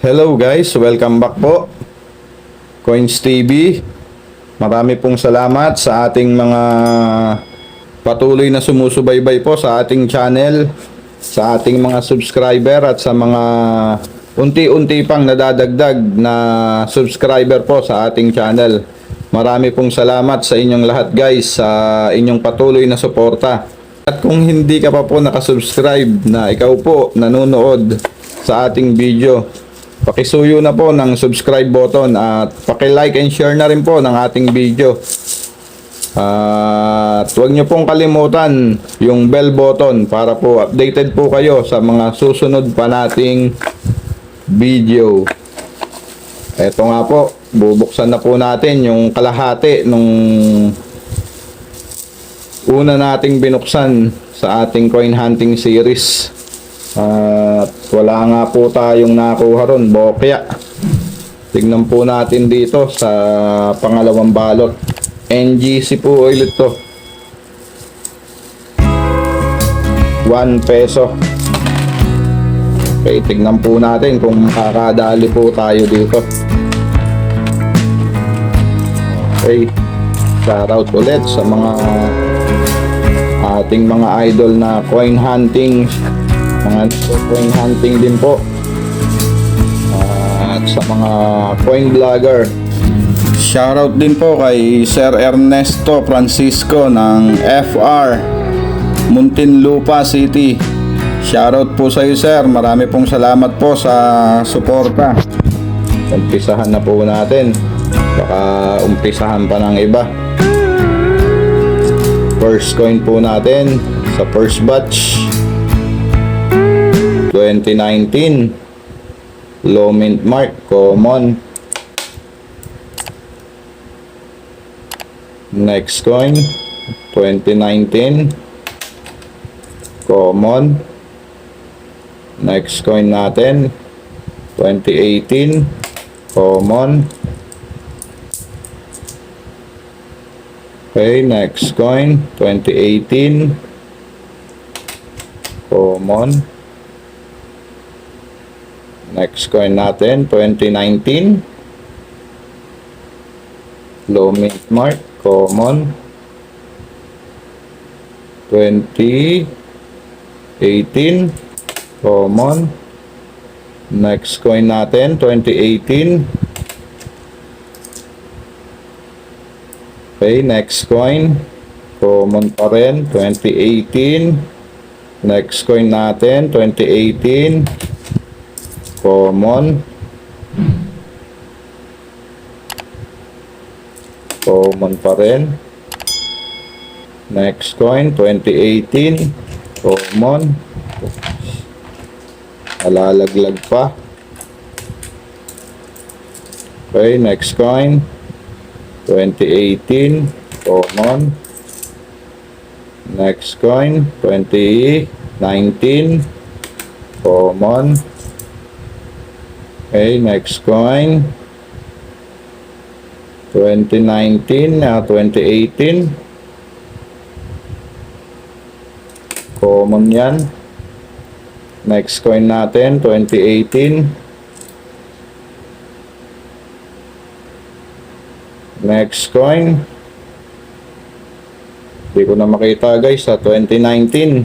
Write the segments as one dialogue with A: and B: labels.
A: Hello guys, welcome back po. Coins TV. Marami pong salamat sa ating mga patuloy na sumusubaybay po sa ating channel, sa ating mga subscriber at sa mga unti-unti pang nadadagdag na subscriber po sa ating channel. Marami pong salamat sa inyong lahat guys sa inyong patuloy na suporta. At kung hindi ka pa po nakasubscribe na ikaw po nanonood sa ating video, pakisuyo na po ng subscribe button at paki-like and share na rin po ng ating video. At huwag nyo pong kalimutan yung bell button para po updated po kayo sa mga susunod pa nating video. Ito nga po, bubuksan na po natin yung kalahati nung una nating binuksan sa ating coin hunting series. At wala nga po tayong nakuha ron, bokya. Tignan po natin dito sa pangalawang balot. NGC po ulit to. 1 peso. Okay, tignan po natin kung makakadali po tayo dito. Okay. Shoutout ulit sa mga ating mga idol na coin hunting mga coin hunting din po. At sa mga coin vlogger. Shoutout din po kay Sir Ernesto Francisco ng FR Muntinlupa City. Shoutout po sa iyo sir. Marami pong salamat po sa suporta. Umpisahan na po natin. Baka umpisahan pa ng iba. First coin po natin sa first batch 2019 low mint mark common. Next coin 2019 common. Next coin natin 2018 common. Okay, next coin, 2018. Common. Next coin natin, 2019. Low mint mark, common. 2018. Common. Next coin natin, 2018. Okay, next coin. Common pa rin, 2018. Next coin natin, 2018. Common. Common pa rin. Next coin, 2018. Common. Alalaglag pa. Okay, next coin. 2018 common next coin 2019 common okay next coin 2019 na 2018 common yan next coin natin 2018 Next coin. Hindi ko na makita guys sa 2019.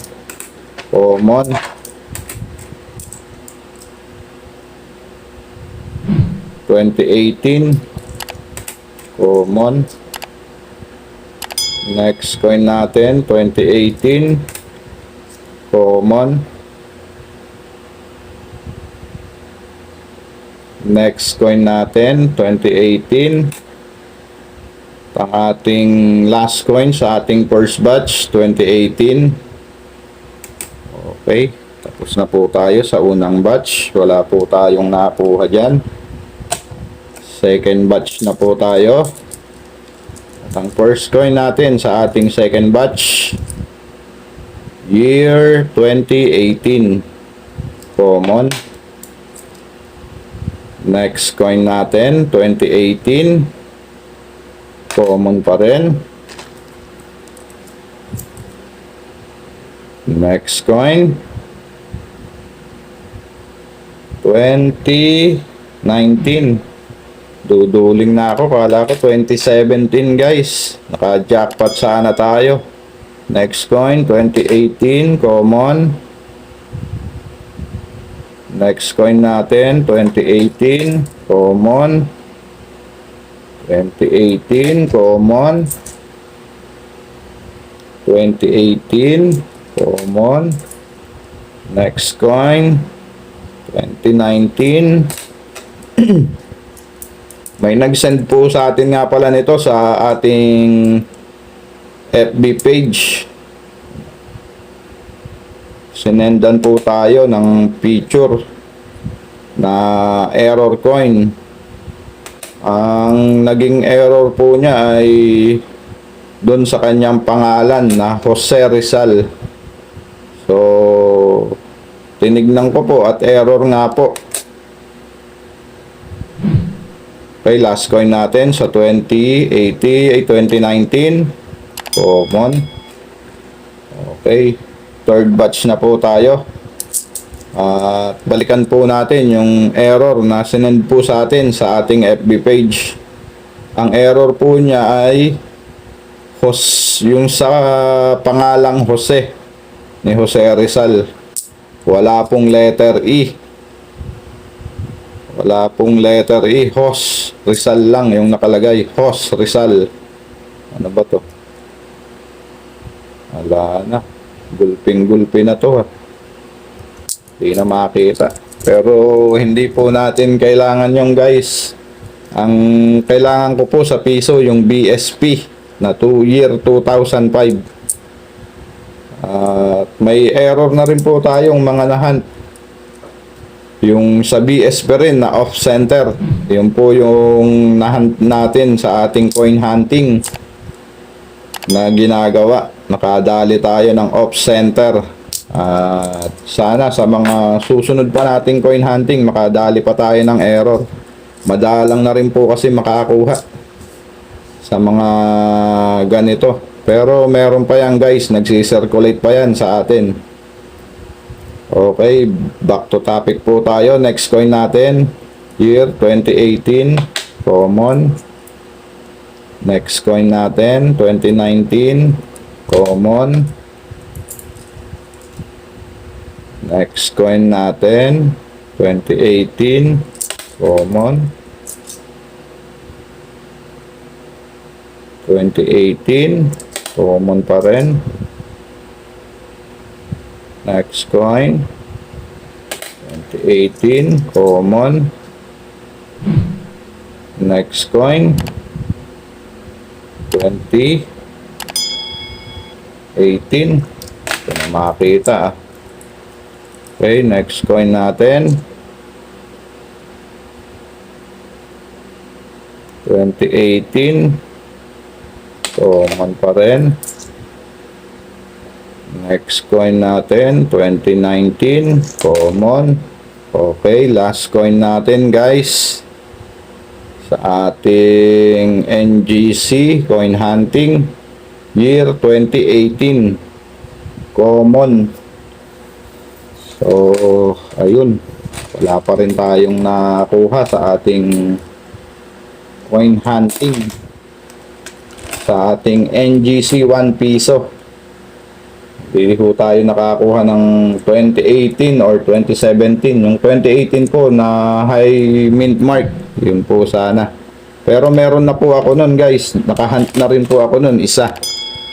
A: Common. Twenty eighteen. Common. Next coin natin, 2018. Common. Next coin natin, 2018 ang ating last coin sa ating first batch 2018 okay tapos na po tayo sa unang batch wala po tayong nakuha dyan second batch na po tayo at ang first coin natin sa ating second batch year 2018 common next coin natin 2018 common pa rin. Next coin. 2019. Duduling na ako. Kala ko 2017 guys. Naka-jackpot sana tayo. Next coin, 2018. Common. Next coin natin, 2018. Common. 2018. Common. 2018. Common. Next coin. 2019. May nag-send po sa atin nga pala nito sa ating FB page. Sinendan po tayo ng picture na error coin. Ang naging error po niya ay doon sa kanyang pangalan na Jose Rizal. So, tinignan ko po at error nga po. Okay, last coin natin sa 2080 ay 2019. Common. Okay. Third batch na po tayo. At balikan po natin yung error na sinend po sa atin sa ating FB page. Ang error po niya ay Jos, yung sa pangalang Jose ni Jose Rizal. Wala pong letter E. Wala pong letter E. Hos. Rizal lang yung nakalagay. Hos Rizal. Ano ba to? Wala na. Gulping-gulpi na to. ah. Hindi na makita. Pero hindi po natin kailangan yung guys. Ang kailangan ko po sa piso yung BSP na 2 year 2005. At may error na rin po tayong mga nahan. Yung sa BSP rin na off center. Yun po yung nahunt natin sa ating coin hunting na ginagawa. Nakadali tayo ng off center. At sana sa mga susunod pa nating coin hunting, makadali pa tayo ng error. Madalang na rin po kasi makakuha sa mga ganito. Pero meron pa yan guys, nagsisirculate pa yan sa atin. Okay, back to topic po tayo. Next coin natin, year 2018, common. Next coin natin, 2019, common. Next coin natin, 2018, common. 2018, common pa rin. Next coin, 2018, common. Next coin, 2018. Ito na makakita ah. Okay, next coin natin. 2018. Common pa rin. Next coin natin, 2019. Common. Okay, last coin natin guys. Sa ating NGC, coin hunting. Year 2018. Common. So, ayun. Wala pa rin tayong nakuha sa ating coin hunting sa ating NGC 1 piso. Hindi ho tayo nakakuha ng 2018 or 2017. Yung 2018 po na high mint mark, yun po sana. Pero meron na po ako nun guys. Nakahunt na rin po ako nun, isa.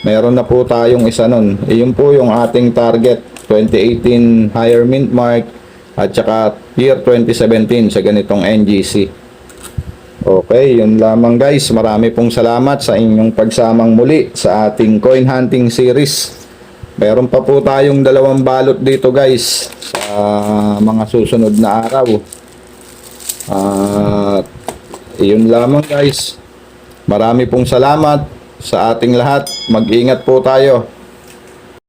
A: Meron na po tayong isa nun. Eh, yun po yung ating target. 2018 higher mint mark at saka year 2017 sa ganitong NGC. Okay, yun lamang guys. Marami pong salamat sa inyong pagsamang muli sa ating coin hunting series. Meron pa po tayong dalawang balot dito guys sa mga susunod na araw. At yun lamang guys. Marami pong salamat sa ating lahat. Mag-ingat po tayo.